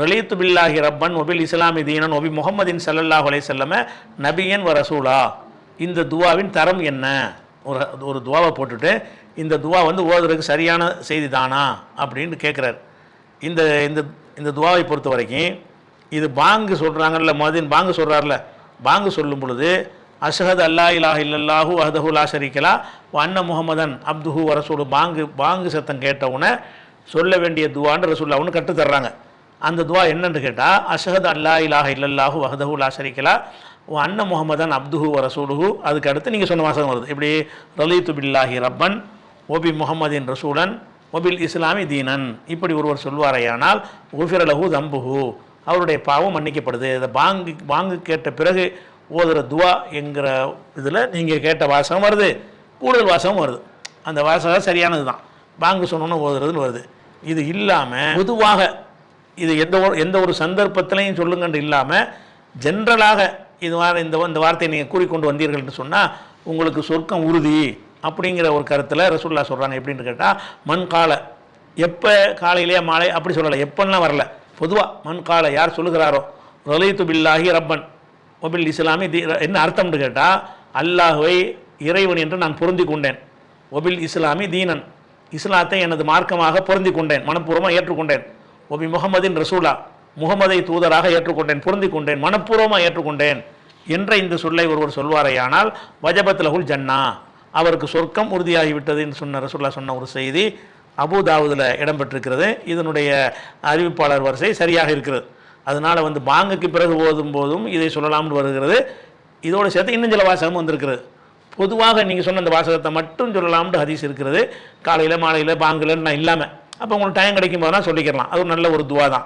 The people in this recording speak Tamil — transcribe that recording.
ரலீத்து பில்லாஹி ரப்பன் ஒபில் இஸ்லாமி தீனன் ஒபி முகமதின் சல்லல்லாஹ் அலைஹி செல்லம நபியன் வ ரசூலா. இந்த துவாவின் தரம் என்ன? ஒரு ஒரு துவாவை போட்டுட்டு இந்த துவா வந்து ஓதுறதுக்கு சரியான செய்தி தானா? அப்படின்னு கேட்குறாரு இந்த இந்த இந்த துவாவை பொறுத்த வரைக்கும் இது பாங்கு சொல்கிறாங்கல்ல மதின் பாங்கு சொல்கிறார்ல பாங்கு சொல்லும் பொழுது அஷஹத் அல்லா இலாஹ் இல்லல்லாஹு அஹதஹு லா ஷரீக்கலா வ அன்ன முஹம்மதன் அப்துஹு வரசூலு பாங்கு பாங்கு சத்தம் கேட்டவுன சொல்ல வேண்டிய துவான்னு ரசூல்லா ஒன்று கற்றுத்தர்றாங்க. அந்த துவா என்னன்னு கேட்டால் அஷஹத் அல்லா இலாஹ இல்லல்லாஹு வஹதஹு லா ஷரீக்கலா ஓ அன்ன முகமதன் அப்துஹு வ ரசூலுஹு. அதுக்கு அடுத்து நீங்கள் சொன்ன வாசகம் வருது. இப்படி ரலீத்து பில்லாஹி ரப்பன் ஓபி முகமதின் ரசூலன் ஒபில் இஸ்லாமி தீனன். இப்படி ஒருவர் சொல்வாரையானால் உஃபிரலஹு தம்புஹு. அவருடைய பாவம் மன்னிக்கப்படுது. இந்த பாங்கு பாங்கு கேட்ட பிறகு ஓதுற துவா என்கிற இதில் நீங்கள் கேட்ட வாசகம் வருது. கூடுதல் வாசகம் வருது. அந்த வாசகம் சரியானது தான் பாங்கு சொன்னோன்னு ஓதுறதுன்னு வருது. இது இல்லாமல் பொதுவாக இது எந்த ஒரு எந்த ஒரு சந்தர்ப்பத்திலையும் சொல்லுங்கன்று இல்லாமல் ஜென்ரலாக இது வார இந்த இந்த வார்த்தையை நீங்கள் கூறிக்கொண்டு வந்தீர்கள்னு சொன்னால் உங்களுக்கு சொர்க்கம் உறுதி அப்படிங்கிற ஒரு கருத்தில் ரசுல்லா சொல்கிறாங்க எப்படின்னு கேட்டால் மண் கால எப்போ காலையிலேயே மாலை? அப்படி சொல்லலை. எப்போல்லாம் வரல? பொதுவாக மண் கால யார் சொல்லுகிறாரோ? ரலீத்து பில்லாஹி ரப்பன். ஒபில் இஸ்லாமி தி என்ன அர்த்தம்னு கேட்டால் அல்லாஹுவை இறைவன் என்று நான் பொருந்தி கொண்டேன். ஒபில் இஸ்லாமி தீனன். இஸ்லாத்தை எனது மார்க்கமாக பொருந்தி கொண்டேன். மனப்பூர்வமாக ஏற்றுக்கொண்டேன். ஒபி முகமதின் ரசூலா முகமதை தூதராக ஏற்றுக்கொண்டேன் பொருந்தி கொண்டேன் மனப்பூர்வமாக ஏற்றுக்கொண்டேன் என்ற இந்த சொல்லை ஒருவர் சொல்வாரேயானால் வஜபத் லகுல் ஜன்னா அவருக்கு சொர்க்கம் உறுதியாகிவிட்டதுன்னு சொன்ன ரசூல்லா சொன்ன ஒரு செய்தி அபுதாவுதில் இடம்பெற்றிருக்கிறது. இதனுடைய அறிவிப்பாளர் வரிசை சரியாக இருக்கிறது. அதனால் வந்து பாங்குக்கு பிறகு ஓதும் போதும் இதை சொல்லலாம்னு வருகிறது. இதோடு சேர்த்து இன்னும் சில வாசகம் வந்திருக்கிறது. பொதுவாக நீங்கள் சொன்ன அந்த வாசகத்தை மட்டும் சொல்லலாம்னு ஹதீஸ் இருக்கிறது. காலையில் மாலையில் பாங்குலன்னு நான் இல்லாமல் அப்போ உங்களுக்கு டைம் கிடைக்கும் போதெல்லாம் சொல்லிக்கலாம் அது ஒரு நல்ல ஒரு துவா தான்.